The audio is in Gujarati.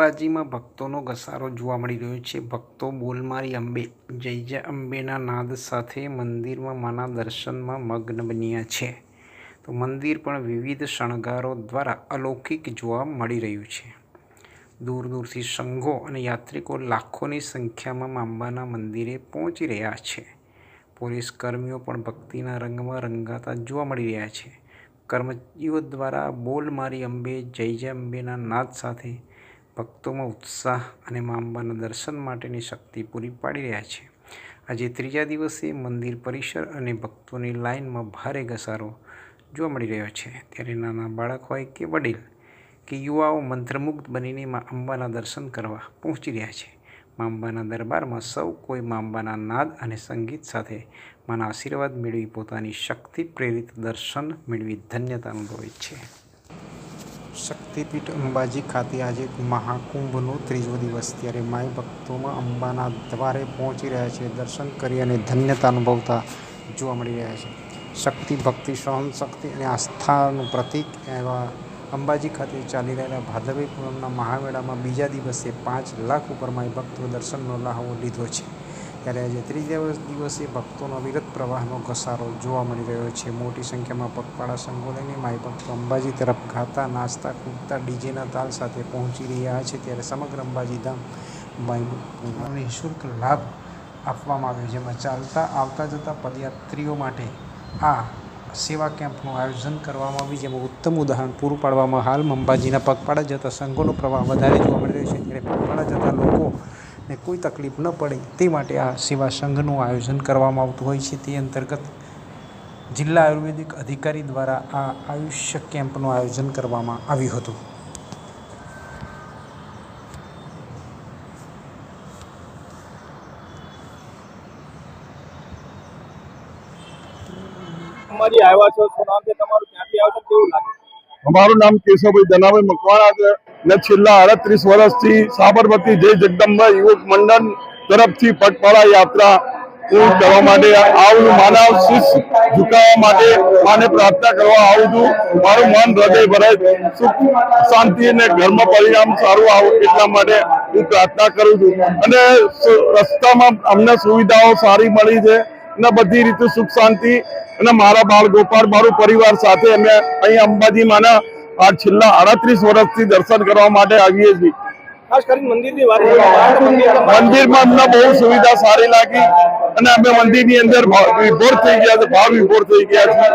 અંબાજીમાં ભક્તોનો ઘસારો જોવા મળી રહ્યો છે. ભક્તો બોલમારી અંબે, જય જય અંબેના નાદ સાથે મંદિરમાં માના દર્શનમાં મગ્ન બન્યા છે. તો મંદિર પણ વિવિધ શણગારો દ્વારા અલૌકિક જોવા મળી રહ્યું છે. દૂર દૂરથી સંઘો અને યાત્રિકો લાખોની સંખ્યામાં માંબાના મંદિરે પહોંચી રહ્યા છે. પોલીસ કર્મીઓ પણ ભક્તિના રંગમાં રંગાતા જોવા મળી રહ્યા છે. કર્મચારીઓ દ્વારા બોલ મારી અંબે, જય જય અંબેના નાદ સાથે ભક્તોમાં ઉત્સાહ અને મા અંબાના દર્શન માટેની શક્તિ પૂરી પાડી રહ્યા છે. આજે ત્રીજા દિવસે મંદિર પરિસર અને ભક્તોની લાઇનમાં ભારે ઘસારો જોવા મળી રહ્યો છે. ત્યારે નાના બાળક હોય કે વડીલ, કે યુવાઓ મંત્રમુગ્ધ બનીને મા અંબાના દર્શન કરવા પહોંચી રહ્યા છે. મા અંબાના દરબારમાં સૌ કોઈ મા અંબાના નાદ અને સંગીત સાથે માના આશીર્વાદ મેળવી પોતાની શક્તિ પ્રેરિત દર્શન મેળવી ધન્યતા અનુભવે છે. શક્તિપીઠ અંબાજી ખાતે આજે મહાકુંભનો ત્રીજો દિવસ. ત્યારે માય ભક્તોમાં અંબાના દ્વારે પહોંચી રહ્યા છે. દર્શન કરી અને ધન્યતા અનુભવતા જોવા મળી રહ્યા છે. શક્તિ, ભક્તિ, સહન, શક્તિ અને આસ્થાનું પ્રતીક એવા અંબાજી ખાતે ચાલી રહેલા ભાદરવી પૂનમના મહામેળામાં બીજા દિવસે પાંચ લાખ ઉપર માય ભક્તો દર્શનનો લાહવો લીધો છે. ત્યારે આજે ત્રીજા દિવસે ભક્તોનો વિરત પ્રવાહનો ઘસારો જોવા મળી રહ્યો છે. મોટી સંખ્યામાં પગપાળા સંઘો લઈને માય અંબાજી તરફ ગાતા, નાચતા, કૂદતા ડીજેના તાલ સાથે પહોંચી રહ્યા છે ત્યારે સમગ્ર અંબાજી ધામ માય નિઃશુલ્ક લાભ આપવામાં આવ્યો જેમાં ચાલતા, આવતા જતા પદયાત્રીઓ માટે આ સેવા કેમ્પનું આયોજન કરવામાં આવ્યું જેમાં ઉત્તમ ઉદાહરણ પૂરું પાડવામાં હાલ અંબાજીના પગપાળા જતા સંઘોનો પ્રવાહ વધારે જોવા મળી રહ્યો છે. ત્યારે પગપાળા જતા લોકોને કોઈ તકલીફ ન પડે તે માટે આ સેવા સંઘનું આયોજન કરવામાં આવતું હોય છે. તે અંતર્ગત જિલ્લા આયુર્વેદિક અધિકારી દ્વારા આ આયુષ્ય કેમ્પનું આયોજન કરવામાં આવ્યું હતું. અમારી આવ્યા છો, શું નામ છે તમારું? ક્યાંથી આવ્યો કેવું લાગે? અમારું નામ કેશવભાઈ ધનાભાઈ મકવાણા છે. ને છેલ્લા અડત્રીસ વર્ષથી સાબરમતી જય જગદંબા યુવક મંડળ તરફથી પગપાળા યાત્રા હું કરવા માટે આવું માનવ શીશ ઝુકાવવા માટે માને પ્રાર્થના કરવા આવું છું. મારું મન હૃદય ભરાય. સુખ, શાંતિ અને ઘરમાં પરિણામ સારું આવું એટલા માટે હું પ્રાર્થના કરું છું. અને રસ્તામાં અમને સુવિધાઓ સારી મળી છે. બધી રીતે સુખ શાંતિ અને મારા બાળ ગોપાલ મારું પરિવાર સાથે અમે અહીં અંબાજી માના આ છેલ્લા આડત્રીસ વર્ષથી દર્શન કરવા માટે આવીએ છીએ. મંદિરમાં અમને બહુ સુવિધા સારી લાગી અને અમે મંદિરની અંદર વિભોર થઈ ગયા છે ભાવ વિભોર થઈ ગયા છે.